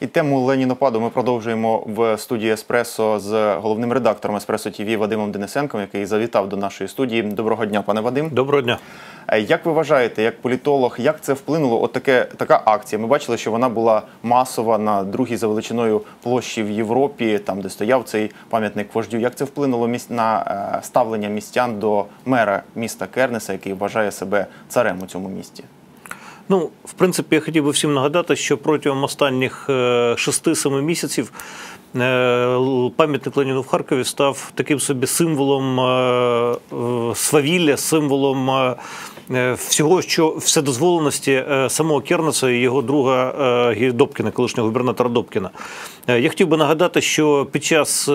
І тему Ленінопаду ми продовжуємо в студії Еспресо з головним редактором Еспресо ТВ Вадимом Денисенком, який завітав до нашої студії. Доброго дня, пане Вадим. Доброго дня. Е, Як ви вважаєте, як політолог, як це вплинуло? От таке така акція. Ми бачили, що вона була масова на другій за величиною площі в Європі, там де стояв цей пам'ятник вождю. Як це вплинуло на е, ставлення містян до мера міста Кернеса, який вважає себе царем у цьому місті? Ну, в принципі, я хотів би всім нагадати, що протягом останніх е, 6-7 місяців е, пам'ятник Леніну в Харкові став таким собі символом е, е, свавілля, символом е, е, всього, що вседозволеності е, самого Кернеса і його друга е, Добкіна, колишнього губернатора Добкіна. Е, Я хотів би нагадати, що під час е,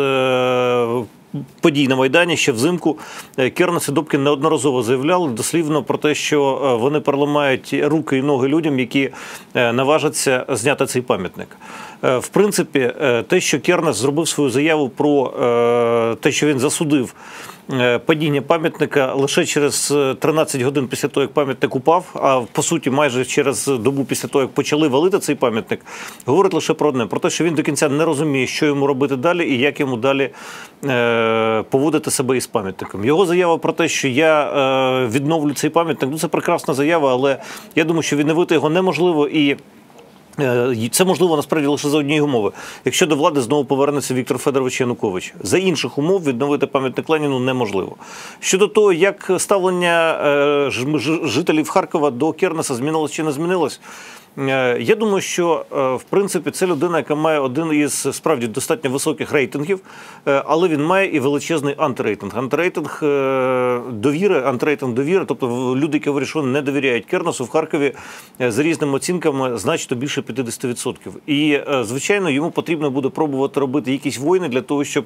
подій на Майдані ще взимку е, Кернес і Добкін неодноразово заявляли дослівно про те, що е, вони переламають руки і ноги людям, які е, наважаться зняти цей пам'ятник. В принципі, те, що Кернес зробив свою заяву про те, що він засудив падіння пам'ятника лише через е, 13 годин після того, як пам'ятник упав, а по суті, майже через добу після того, як почали валити цей пам'ятник, говорить лише про одне: про те, що він до кінця не розуміє, що йому робити далі і як йому далі е, поводити себе із пам'ятником. Його заява про те, що я е, відновлю цей пам'ятник, ну це прекрасна заява, але я думаю, що відновити його неможливо і. Е, Це можливо насправді лише за однієї умови. Якщо до влади знову повернеться Віктор Федорович Янукович, за інших умов відновити пам'ятник Леніну неможливо. Щодо того, як ставлення е, жителів Харкова до Кернеса змінилось чи не змінилось, я думаю, що е, в принципі це людина, яка має один із справді достатньо високих рейтингів, е, але він має і величезний антирейтинг. Антирейтинг е, довіри, антирейтинг довіри, тобто люди, які що не довіряють Кернесу в Харкові е, за різними оцінками значно більше 50%. І е, звичайно, йому потрібно буде пробувати робити якісь воїни для того, щоб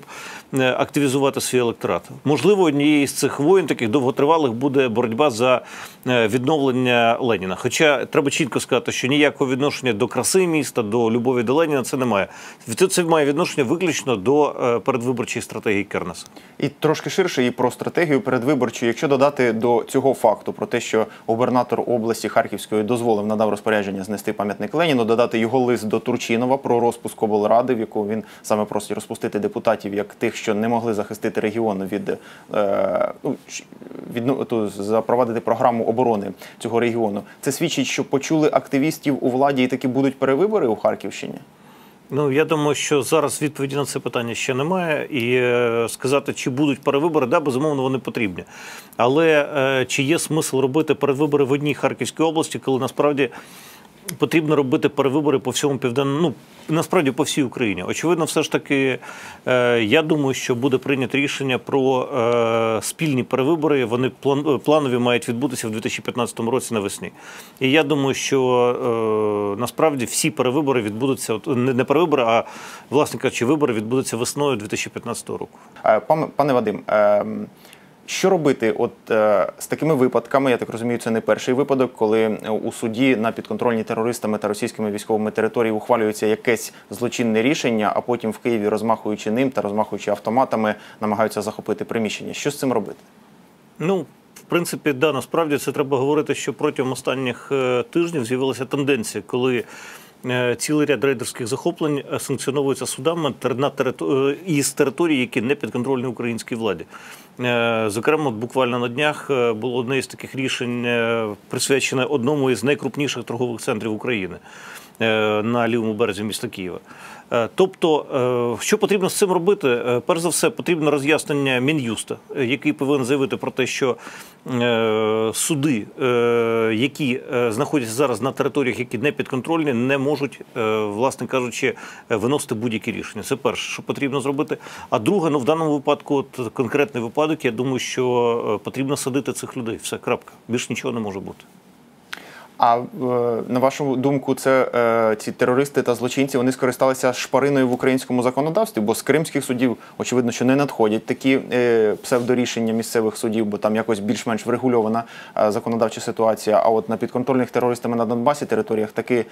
е, активізувати свій електорат. Можливо, однією з цих воїн, таких довготривалих, буде боротьба за е, відновлення Леніна. Хоча треба чітко сказати, що ніякого відношення до краси міста, до любові до Леніна це немає. Це- має відношення виключно до е, передвиборчої стратегії Кернеса. І трошки ширше і про стратегію передвиборчу. Якщо додати до цього факту про те, що губернатор області Харківської дозволив надав розпорядження знести пам'ятник Леніну, додати його лист до Турчинова про розпуск облради, в якому він саме просить розпустити депутатів як тих, що не могли захистити регіон від е, ну, від ну, запровадити програму оборони цього регіону. Це свідчить, що почули активістів у владі і таки будуть перевибори у Харківщині. Ну я думаю, що зараз відповіді на це питання ще немає, і е, сказати, чи будуть перевибори, да, безумовно, вони потрібні. Але е, чи є смисл робити перевибори в одній Харківській області, коли насправді потрібно робити перевибори по всьому південному, ну насправді по всій Україні? Очевидно, все ж таки, е, я думаю, що буде прийнято рішення про е, спільні перевибори. Вони план, планові мають відбутися в 2015 році навесні. І я думаю, що е, насправді всі перевибори відбудуться не, не перевибори, а власне кажучи, вибори відбудуться весною 2015 року. Е, пане Вадим, ем, що робити от е, з такими випадками? Я так розумію, це не перший випадок, коли е, у суді на підконтрольній терористами та російськими військовими території ухвалюється якесь злочинне рішення, а потім в Києві, розмахуючи ним та розмахуючи автоматами, намагаються захопити приміщення. Що з цим робити? Ну, в принципі, да, насправді це треба говорити, що протягом останніх е, тижнів з'явилася тенденція, коли е, цілий ряд рейдерських захоплень санкціоновуються судами на е, із територій, які не підконтрольні українській владі. Е, Зокрема, буквально на днях е, було одне із таких рішень, е, присвячене одному із найкрупніших торгових центрів України на лівому березі міста Києва. Тобто, що потрібно з цим робити? Перш за все, потрібно роз'яснення Мін'юста, який повинен заявити про те, що суди, які знаходяться зараз на територіях, які не підконтрольні, не можуть, власне кажучи, виносити будь-які рішення. Це перше, що потрібно зробити. А друге, ну в даному випадку, от конкретний випадок, я думаю, що е, потрібно садити цих людей. Все, крапка. Більш нічого не може бути. А е, на вашу думку, це е, ці терористи та злочинці вони скористалися шпариною в українському законодавстві, бо з кримських судів очевидно, що не надходять такі е, псевдорішення місцевих судів, бо там якось більш-менш врегульована законодавча ситуація. А от на підконтрольних терористами на Донбасі територіях таки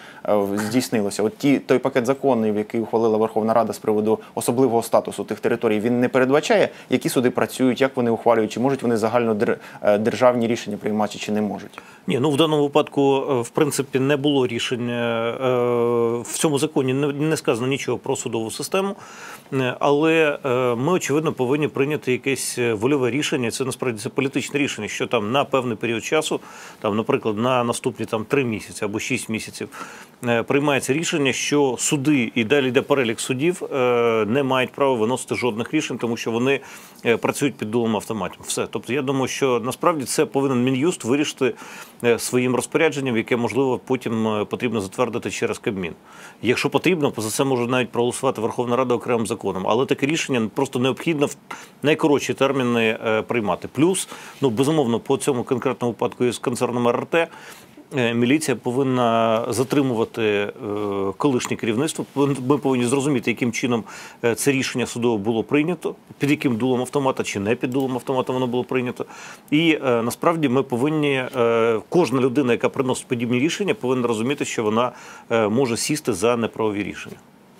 здійснилося. От ті той пакет законів, який ухвалила Верховна Рада з приводу особливого статусу тих територій, він не передбачає, які суди працюють, як вони ухвалюють, чи можуть вони загальнодержавні рішення приймати, чи не можуть. Ні, ну в даному випадку е, в принципі не було рішення е, в цьому законі. Не, сказано нічого про судову систему, Е, але ми очевидно повинні прийняти якесь вольове рішення. Це насправді це політичне рішення, що там на певний період часу, там, наприклад, на наступні там три місяці або шість місяців, приймається рішення, що суди і далі йде перелік судів не мають права виносити жодних рішень, тому що вони працюють під дулом автоматів. Все. Тобто, я думаю, що насправді це повинен мін'юст вирішити своїм розпорядженням, яке можливо потім е, потрібно затвердити через Кабмін. Якщо потрібно, за це може навіть проголосувати Верховна Рада окремим законом. Але таке рішення просто необхідно в найкоротші терміни е, приймати. Плюс, ну безумовно, по цьому конкретному випадку із концерном РРТ. Е, Міліція повинна затримувати е, колишнє керівництво. Ми повинні зрозуміти, яким чином е, це рішення судово було прийнято, під яким дулом автомата чи не під дулом автомата воно було прийнято. І насправді ми повинні кожна людина, яка приносить подібні рішення, повинна розуміти, що вона може сісти за неправові рішення.